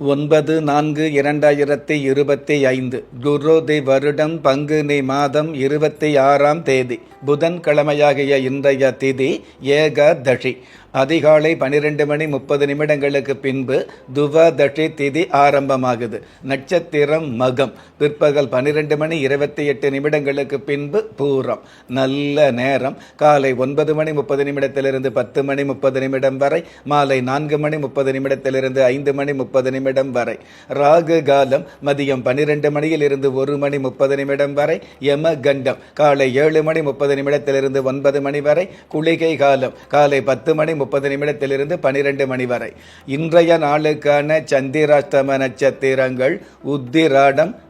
ஒன்பது நான்கு இரண்டாயிரத்தி இருபத்தி ஐந்து. குரோதி வருடம் பங்குனி மாதம் இருபத்தி ஆறாம் தேதி. புதன்கிழமையாகிய இன்றைய திதி ஏகாதஷி அதிகாலை பன்னிரெண்டு மணி முப்பது நிமிடங்களுக்கு பின்பு துவதஷி திதி ஆரம்பமாகுது. நட்சத்திரம் மகம். பிற்பகல் பன்னிரெண்டு மணி இருபத்தி எட்டு நிமிடங்களுக்கு பின்பு பூரம். நல்ல நேரம். காலை ஒன்பது மணி முப்பது நிமிடத்திலிருந்து பத்து மணி முப்பது நிமிடம் வரை. மாலை நான்கு மணி முப்பது நிமிடத்திலிருந்து ஐந்து மணி முப்பது நிமிடம் வரை. ராகு காலம் மதியம் பன்னிரெண்டு மணியில் இருந்து ஒரு மணி முப்பது நிமிடம் வரை. யம கண்டம் காலை ஏழு மணி முப்பது நிமிடத்திலிருந்து ஒன்பது மணி வரை. குளிகை காலம். காலை பத்து மணி முப்பது நிமிடத்திலிருந்து பனிரெண்டு மணி வரை. இன்றைய நாளுக்கான சந்திராஷ்டம நட்சத்திரங்கள் உத்திராடம்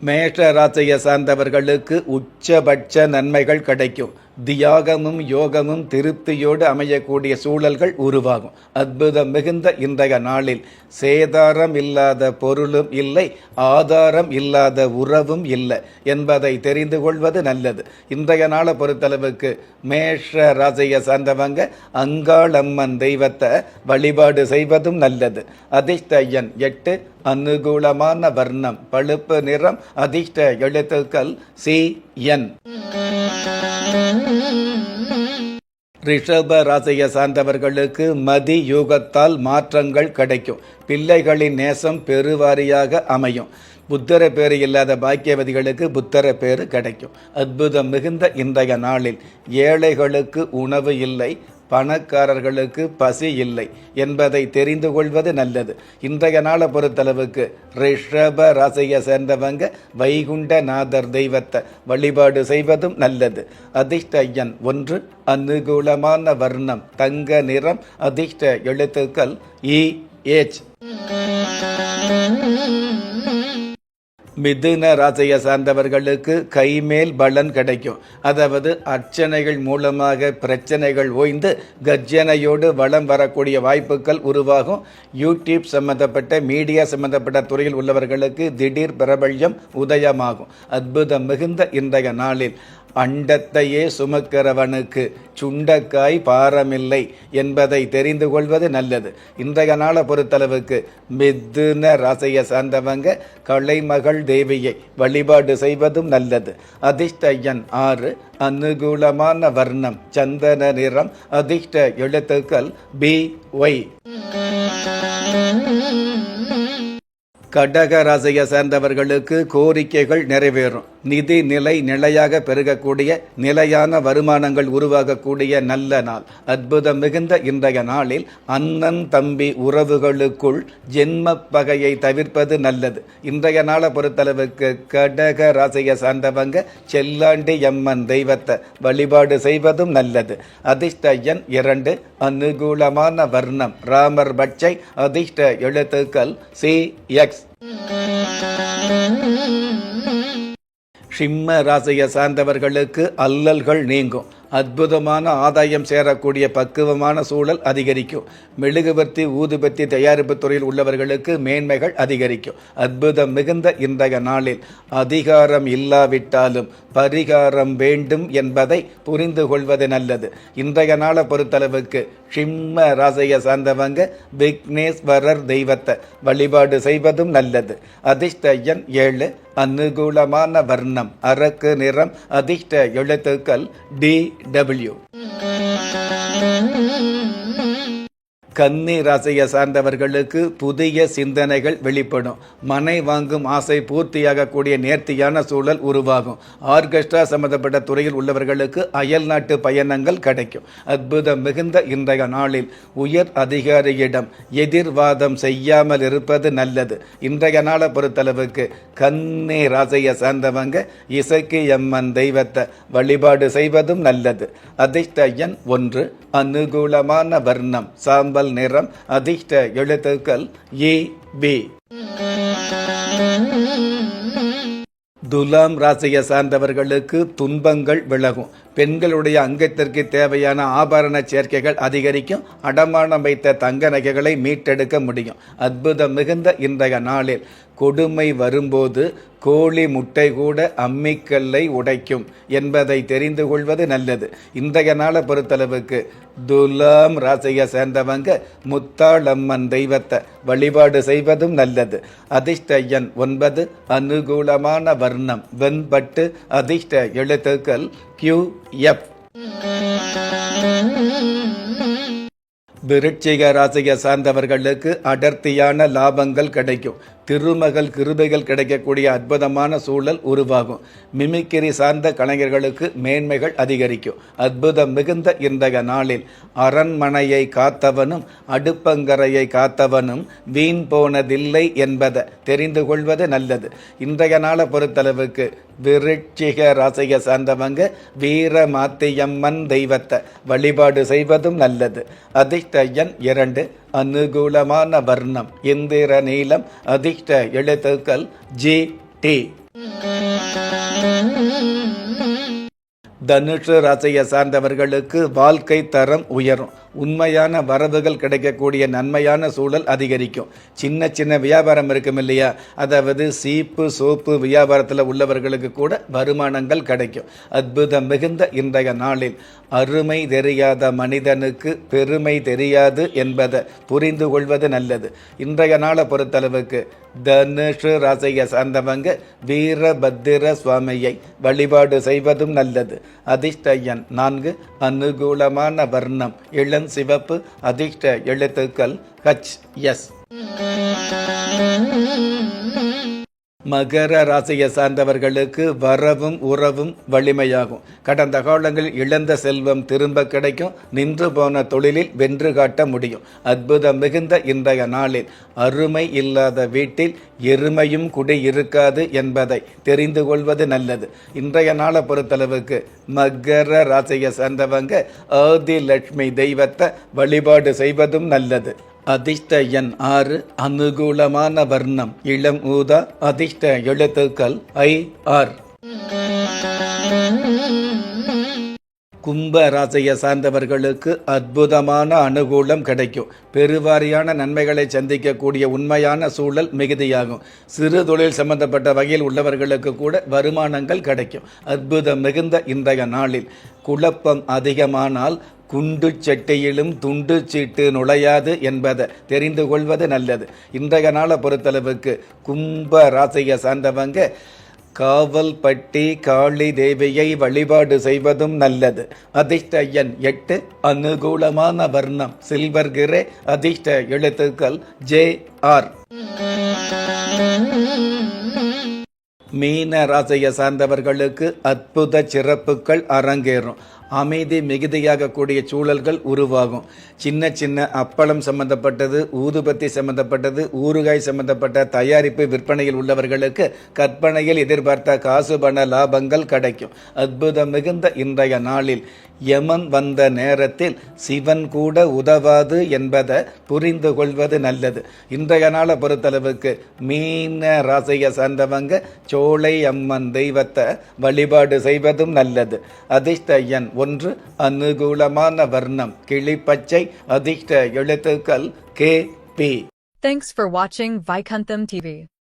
மேஷ ராசியை சார்ந்தவர்களுக்கு உச்சபட்ச நன்மைகள் கிடைக்கும். தியாகமும் யோகமும் திருப்தியோடு அமையக்கூடிய சூழல்கள் உருவாகும். அற்புதம் மிகுந்த இன்றைய நாளில் சேதாரம் இல்லாத பொருளும் இல்லை ஆதாரம் இல்லாத உறவும் இல்லை என்பதை தெரிந்து கொள்வது நல்லது. இன்றைய நாளை பொறுத்தளவுக்கு மேஷ ராசியை சார்ந்தவங்க அங்காளம்மன் தெய்வத்தை வழிபாடு செய்வதும் நல்லது. அதிர்ஷ்ட எண் எட்டு அனுகூலமான வர்ணம் பழுப்பு நிறம் அதிர்ஷ்ட எழுத்துக்கள் சி என். ரிஷப ராசியை சார்ந்தவர்களுக்கு மதி யூகத்தால் மாற்றங்கள் கிடைக்கும். பிள்ளைகளின் நேசம் பெருவாரியாக அமையும். புத்தர பேர் இல்லாத பாக்கியவதிகளுக்கு புத்தர பேர் கிடைக்கும். அற்புதம் மிகுந்த இன்றைய நாளில் ஏழைகளுக்கு உணவு இல்லை. பணக்காரர்களுக்கு பசி இல்லை என்பதை தெரிந்து கொள்வது நல்லது. இன்றைய நாளை பொறுத்தளவுக்கு ரிஷப ராசியை சேர்ந்தவங்க வைகுண்டநாதர் தெய்வத்தை வழிபாடு செய்வதும் நல்லது. அதிர்ஷ்ட ஒன்று அனுகூலமான வர்ணம் தங்க நிறம் அதிர்ஷ்ட எழுத்துக்கள் இ ஏச். மிதுன ராசியை சார்ந்தவர்களுக்கு கைமேல் பலன் கிடைக்கும். அதாவது அர்ச்சனைகள் மூலமாக பிரச்சனைகள் ஓய்ந்து கர்ஜனையோடு வளம் வரக்கூடிய வாய்ப்புகள் உருவாகும். யூடியூப் சம்பந்தப்பட்ட மீடியா சம்பந்தப்பட்ட துறையில் உள்ளவர்களுக்கு திடீர் பிரபல்யம் உதயமாகும். அற்புதம் மிகுந்த இன்றைய நாளில். அண்டத்தையே சுமக்கிறவனுக்கு சுண்டக்காய் பாரமில்லை என்பதை தெரிந்து கொள்வது நல்லது. இன்றைய நாளை பொறுத்தளவுக்கு மிதுன ராசையை சார்ந்தவங்க கலைமகள் தேவியை வழிபாடு செய்வதும் நல்லது. அதிர்ஷ்டயன் ஆறு அனுகூலமான வர்ணம் சந்தன நிறம் அதிர்ஷ்ட எழுத்துக்கள் பி ஒய். கடக ராசியை சேர்ந்தவர்களுக்கு கோரிக்கைகள் நிறைவேறும். நிதி நிலை நிலையாக பெருகக்கூடிய நிலையான வருமானங்கள் உருவாகக்கூடிய நல்ல நாள். அற்புதம் மிகுந்த இன்றைய நாளில் அண்ணன் தம்பி உறவுகளுக்குள் ஜென்ம பகையை தவிர்ப்பது நல்லது. இன்றைய நாளை பொறுத்தளவுக்கு கடக ராசியை சார்ந்தவங்க செல்லாண்டி எம்மன் தெய்வத்தை வழிபாடு செய்வதும் நல்லது. அதிர்ஷ்ட எண் இரண்டு அனுகூலமான வர்ணம். ராமர் பட்சை அதிர்ஷ்ட எழுத்துக்கள் சி எக்ஸ். சிம்ம ராசியை சார்ந்தவர்களுக்கு அல்லல்கள் நீங்கும். அற்புதமான ஆதாயம் சேரக்கூடிய பக்குவமான சூழல் அதிகரிக்கும். மெழுகுபத்தி ஊதுபத்தி தயாரிப்பு துறையில் உள்ளவர்களுக்கு மேன்மைகள் அதிகரிக்கும். அற்புதம் மிகுந்த இன்றைய நாளில் அதிகாரம் இல்லாவிட்டாலும் பரிகாரம் வேண்டும் என்பதை புரிந்து கொள்வது நல்லது. இன்றைய நாளை பொறுத்தளவுக்கு சிம்ம ராசியை சார்ந்தவங்க விக்னேஸ்வரர் தெய்வத்தை வழிபாடு செய்வதும் நல்லது. அதிர்ஷ்ட எண் ஏழு அனுகூலமான வர்ணம் அரக்கு நிறம் அதிர்ஷ்ட எழுத்துக்கள் டி டபிள்யூ கன்னி ராசியை சார்ந்தவர்களுக்கு புதிய சிந்தனைகள் வெளிப்படும். மனை வாங்கும் ஆசை பூர்த்தியாகக்கூடிய நேர்த்தியான சூழல் உருவாகும். ஆர்கெஸ்ட்ரா சம்பந்தப்பட்ட துறையில் உள்ளவர்களுக்கு அயல் நாட்டு பயணங்கள் கிடைக்கும். அற்புதம் மிகுந்த இன்றைய நாளில் உயர் அதிகாரியிடம் எதிர்வாதம் செய்யாமல் இருப்பது நல்லது. இன்றைய நாளை பொறுத்தளவுக்கு கன்னி ராசியை சார்ந்தவங்க இசைக்கு எம்மன் தெய்வத்தை வழிபாடு செய்வதும் நல்லது. அதிர்ஷ்ட எண் ஒன்று அனுகூலமான வர்ணம் சாம்பல் நிறம் அதிர்ஷ்ட எழுத்துக்கள் ஏ பி. துலாம் ராசியை சார்ந்தவர்களுக்கு துன்பங்கள் விலகும். பெண்களுடைய அங்கத்திற்கு தேவையான ஆபரண சேர்க்கைகள் அதிகரிக்கும். அடமானம் வைத்த தங்க நகைகளை மீட்டெடுக்க முடியும். அற்புதம் மிகுந்த இன்றைய நாளில். கொடுமை வரும்போது கோழி முட்டை கூட அம்மிக்கல்லை உடைக்கும் என்பதை தெரிந்து கொள்வது நல்லது. இன்றைய நாளை பொறுத்தளவுக்கு துலாம் ராசியை சேர்ந்தவங்க முத்தாளம்மன் தெய்வத்தை வழிபாடு செய்வதும் நல்லது. அதிர்ஷ்ட எண் ஒன்பது அனுகூலமான வர்ணம் வெண்பட்டு அதிர்ஷ்ட எழுத்துக்கள் கியூ எஃப் விருட்சிக ராசியை சார்ந்தவர்களுக்கு அடர்த்தியான லாபங்கள் கிடைக்கும். திருமகள் கிருபைகள் கிடைக்கக்கூடிய அற்புதமான சூழல் உருவாகும். மிமிக்கிரி சார்ந்த கலைஞர்களுக்கு மேன்மைகள் அதிகரிக்கும். அற்புதம் மிகுந்த இன்றைய நாளில் அரண்மனையை காத்தவனும் அடுப்பங்கரையை காத்தவனும் வீண் போனதில்லை என்பதை தெரிந்து கொள்வது நல்லது. இன்றைய நாளை பொறுத்தளவுக்கு விருட்சிக ராசியை சார்ந்தவங்க வீர மாத்தியம்மன் தெய்வத்தை வழிபாடு செய்வதும் நல்லது. அதிர்ஷ்ட எண் இரண்டு. அனுகூலமான வர்ணம். இந்திர நீளம். அதிர்ஷ்ட எழுத்துக்கள் ஜி டி. தனுஷு ராசியை சார்ந்தவர்களுக்கு வாழ்க்கை தரம் உயரும். உண்மையான வரவுகள் கிடைக்கக்கூடிய நன்மையான சூழல் அதிகரிக்கும். சின்ன சின்ன வியாபாரம் இருக்கும் இல்லையா? அதாவது சீப்பு சோப்பு வியாபாரத்தில் உள்ளவர்களுக்கு கூட வருமானங்கள் கிடைக்கும். அற்புதம் மிகுந்த இன்றைய நாளில் அருமை தெரியாத மனிதனுக்கு பெருமை தெரியாது என்பதை புரிந்து கொள்வது நல்லது. இன்றைய நாளை பொறுத்தளவுக்கு தனுஷு ராசியை சார்ந்தவங்க வீரபத்திர சுவாமியை வழிபாடு செய்வதும் நல்லது. அதிர்ஷ்ட நான்கு அனுகூலமான வர்ணம் இளம் சிவப்பு அதிர்ஷ்ட எழுத்துக்கள் ஹச் எஸ் மகர ராசியை சார்ந்தவர்களுக்கு வரவும் உறவும் வலிமையாகும். கடந்த காலங்களில் இழந்த செல்வம் திரும்ப கிடைக்கும். நின்று போன தொழிலில் வென்று காட்ட முடியும். அற்புதம் மிகுந்த இன்றைய நாளில். அருமை இல்லாத வீட்டில் எருமையும் குடி இருக்காது என்பதை தெரிந்து கொள்வது நல்லது. இன்றைய நாளை பொறுத்தளவுக்கு மகர ராசியை சார்ந்தவங்க ஆதி லட்சுமி தெய்வத்தை வழிபாடு செய்வதும் நல்லது. அதிர்ஷ்ட எண் ஆறு அனுகூலமான வர்ணம். இளம் ஊதா அதிர்ஷ்ட எழுத்துக்கள் ஐ ஆர். கும்ப ராசியை சார்ந்தவர்களுக்கு அற்புதமான அனுகூலம் கிடைக்கும். பெருவாரியான நன்மைகளை சந்திக்கக்கூடிய உண்மையான சூழல் மிகுதியாகும். சிறு தொழில் சம்பந்தப்பட்ட வகையில் உள்ளவர்களுக்கு கூட வருமானங்கள் கிடைக்கும். அற்புதம் மிகுந்த இன்றைய நாளில். குழப்பம் அதிகமானால் குண்டு சட்டையிலும் துண்டு சீட்டு நுழையாது என்பதை தெரிந்து கொள்வது நல்லது. இன்றைய நாளை பொறுத்தளவுக்கு கும்ப ராசியை சார்ந்தவங்க காவல்பட்டி காளி தேவியை வழிபாடு செய்வதும் நல்லது. அதிர்ஷ்ட எண் எட்டு அனுகூலமான வர்ணம் சில்வர் கிரே அதிர்ஷ்ட எழுத்துக்கள் ஜே ஆர். மீன ராசியை சார்ந்தவர்களுக்கு அற்புத சிறப்புகள் அரங்கேறும். அமைதி மிகுதியாக கூடிய சூழல்கள் உருவாகும். சின்ன சின்ன அப்பளம் சம்பந்தப்பட்டது ஊதுபத்தி சம்பந்தப்பட்டது ஊறுகாய் சம்பந்தப்பட்ட தயாரிப்பு விற்பனையில் உள்ளவர்களுக்கு கற்பனையில் எதிர்பார்த்த காசு பண லாபங்கள் கிடைக்கும். அற்புதம் மிகுந்த இன்றைய நாளில் யமன் வந்த நேரத்தில் சிவன் கூட உதவாது என்பதை புரிந்து கொள்வது நல்லது. இன்றைய நாளை பொறுத்தளவுக்கு மீன ராசியை சார்ந்தவங்க சோலை அம்மன் தெய்வத்தை வழிபாடு செய்வதும் நல்லது. அதிர்ஷ்ட எண் ஒன்று அனுகூலமான வர்ணம் கிளிப்பச்சை அதிர்ஷ்ட எழுத்துக்கள் கே பி. தேங்க்ஸ் ஃபார் வாட்சிங் வைகந்தம் டிவி